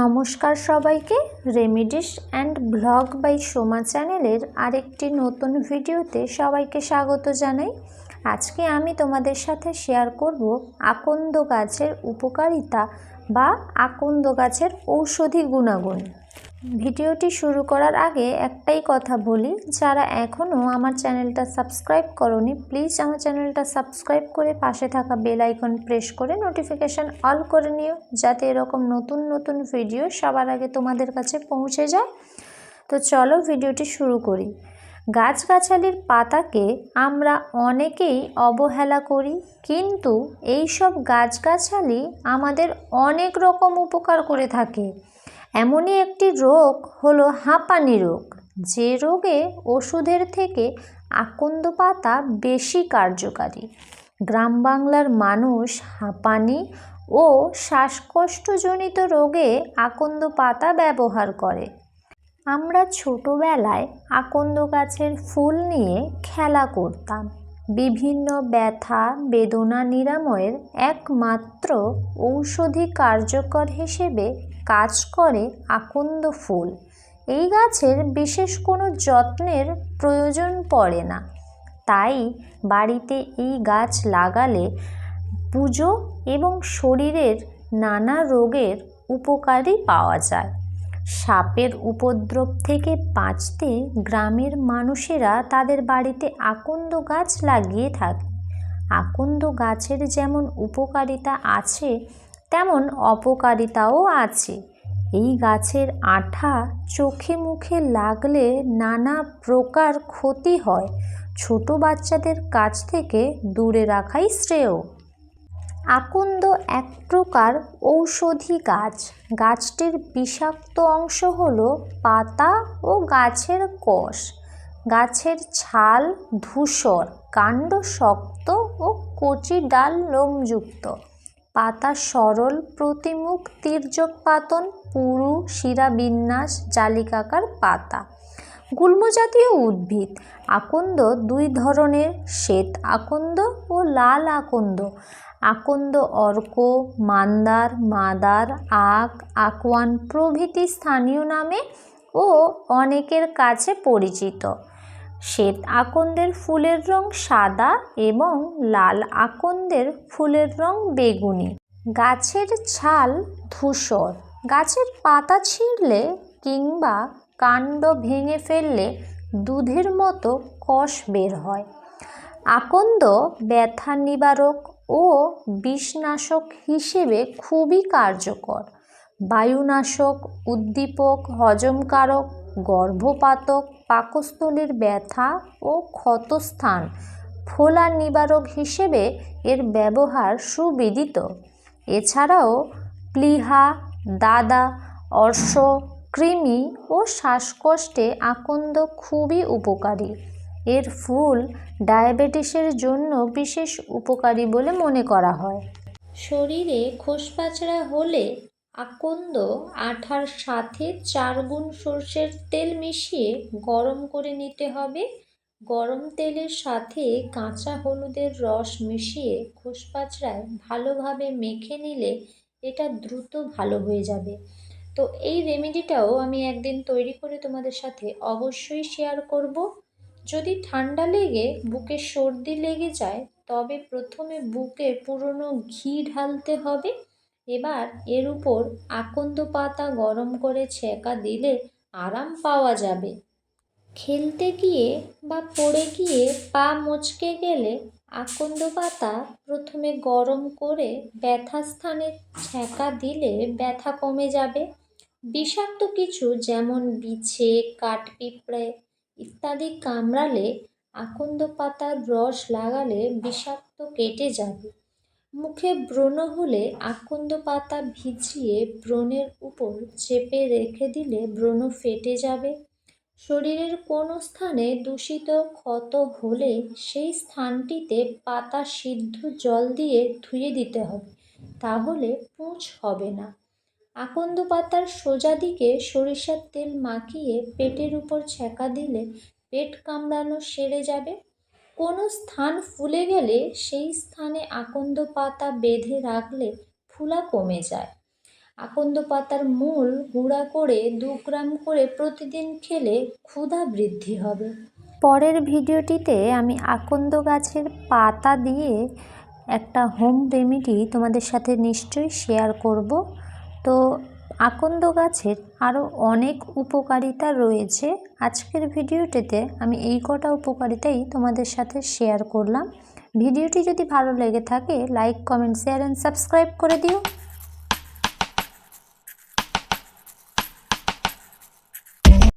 নমস্কার সবাইকে remedies and blog by Soma চ্যানেলের আরেকটি নতুন ভিডিওতে সবাইকে স্বাগত জানাই। আজকে আমি তোমাদের সাথে শেয়ার করব আকন্দ গাছের উপকারিতা বা আকন্দ গাছের ঔষধি গুণাগুণ। ভিডিওটি শুরু করার আগে একটাই কথা বলি, যারা এখনও আমার চ্যানেলটা সাবস্ক্রাইব করনি, প্লিজ আমার চ্যানেলটা সাবস্ক্রাইব করে পাশে থাকা বেল আইকন প্রেস করে নোটিফিকেশান অল করে নিও, যাতে এরকম নতুন নতুন ভিডিও সবার আগে তোমাদের কাছে পৌঁছে যায়। তো চলো ভিডিওটি শুরু করি। গাছগাছালির পাতাকে আমরা অনেকেই অবহেলা করি, কিন্তু এই সব গাছগাছালি আমাদের অনেক রকম উপকার করে থাকে। এমনই একটি রোগ হলো হাঁপানি রোগ। যে রোগে ওষুধের থেকে আকন্দ পাতা বেশি কার্যকারী। গ্রাম বাংলার মানুষ হাঁপানি ও শ্বাসকষ্টজনিত রোগে আকন্দ পাতা ব্যবহার করে। আমরা ছোটোবেলায় আকন্দ গাছের ফুল নিয়ে খেলা করতাম। বিভিন্ন ব্যথা, বেদনা নিরাময়ের একমাত্র ঔষধি কার্যকর হিসেবে কাজ করে আকন্দ ফুল। এই গাছের বিশেষ কোনো যত্নের প্রয়োজন পড়ে না। তাই বাড়িতে এই গাছ লাগালে পুজো এবং শরীরের নানা রোগের উপকারই পাওয়া যায়। সাপের উপদ্রব থেকে বাঁচতে গ্রামের মানুষেরা তাদের বাড়িতে আকন্দ গাছ লাগিয়ে থাকে। আকন্দ গাছের যেমন উপকারিতা আছে, তেমন অপকারিতাও আছে। এই গাছের আঠা চোখে মুখে লাগলে নানা প্রকার ক্ষতি হয়। ছোট বাচ্চাদের কাছ থেকে দূরে রাখাই শ্রেয়। আকন্দ এক প্রকার ঔষধি গাছ। গাছটির বিষাক্ত অংশ হল পাতা ও গাছের কষ। গাছের ছাল ধূসর, কাণ্ড শক্ত ও কচি ডাল লোমযুক্ত। পাতা সরল, প্রতিমুখ তির্যক পাতন পুরু শিরাবিন্যাস জালিকাকার পাতা। গুল্মজাতীয় উদ্ভিদ। আকন্দ দুই ধরনের, শ্বেত আকন্দ ও লাল আকন্দ। আকন্দ, অর্ক, মান্দার, মাদার, আক, আকওয়ান প্রভৃতি স্থানীয় নামে ও অনেকের কাছে পরিচিত। শ্বেত আকন্দের ফুলের রং সাদা এবং লাল আকন্দের ফুলের রং বেগুনি। গাছের ছাল ধূসর। গাছের পাতা ছিঁড়লে কিংবা কাণ্ড ভেঙে ফেললে দুধের মতো কষ বের হয়। আকন্দ ব্যথা নিবারক ও বিষনাশক হিসেবে খুবই কার্যকর। বায়ুনাশক, উদ্দীপক, হজমকারক, গর্ভপাতক, পাকস্থলীর ব্যথা ও ক্ষতস্থান ফোলা নিবারক হিসেবে এর ব্যবহার সুবিদিত। এছাড়াও প্লিহা, দাদা, অর্শ, কৃমি ও শ্বাসকষ্টে আকন্দ খুবই উপকারী। এর ফুল ডায়াবেটিসের জন্য বিশেষ উপকারী বলে মনে করা হয়। শরীরে খোসপাচড়া হলে আকন্দ আঠার সাথে চার গুণ সর্ষের তেল মিশিয়ে গরম করে নিতে হবে। গরম তেলের সাথে কাঁচা হলুদের রস মিশিয়ে খোসপাচড়ায় ভালোভাবে মেখে নিলে এটা দ্রুত ভালো হয়ে যাবে। তো এই রেমেডিটাও আমি একদিন তৈরি করে তোমাদের সাথে অবশ্যই শেয়ার করব। যদি ঠান্ডা লেগে বুকে সর্দি লেগে যায়, তবে প্রথমে বুকে পুরনো ঘি ঢালতে হবে। এবার এর উপর আকন্দ পাতা গরম করে ছেঁকা দিলে আরাম পাওয়া যাবে। খেলতে গিয়ে বা পড়ে গিয়ে পা মচকে গেলে আকন্দ পাতা প্রথমে গরম করে ব্যথা স্থানে ছ্যাঁকা দিলে ব্যথা কমে যাবে। বিষাক্ত কিছু যেমন বিছে, কাঠপিঁপড়ে ইত্যাদি কামড়ালে আকন্দ পাতার রস লাগালে বিষাক্ত কেটে যাবে মুখে ব্রণ হলে আকন্দ পাতা ভিজিয়ে ব্রণের উপর চেপে রেখে দিলে ব্রণ ফেটে যাবে। শরীরের কোনো স্থানে দূষিত ক্ষত হলে সেই স্থানটিতে পাতা সিদ্ধ জল দিয়ে ধুয়ে দিতে হবে, তাহলে পুঁজ হবে না। আকন্দ পাতার সোজা দিকে সরিষার তেল মাখিয়ে পেটের উপর ছ্যাঁকা দিলে পেট কামড়ানো সেরে যাবে। কোনো স্থান ফুলে গেলে সেই স্থানে আকন্দ পাতা বেঁধে রাখলে ফুলা কমে যায়। আকন্দ পাতার মূল গুঁড়া করে দু গ্রাম করে প্রতিদিন খেলে ক্ষুধা বৃদ্ধি হবে। পরের ভিডিওটিতে আমি আকন্দ গাছের পাতা দিয়ে একটা হোম রেমেডি তোমাদের সাথে নিশ্চয়ই শেয়ার করব। তো আকন্দ গাছের আরও অনেক উপকারিতা রয়েছে। আজকের ভিডিওটিতে আমি এই কটা উপকারিতাই তোমাদের সাথে শেয়ার করলাম। ভিডিওটি যদি ভালো লেগে থাকে like comment share and subscribe করে দিও।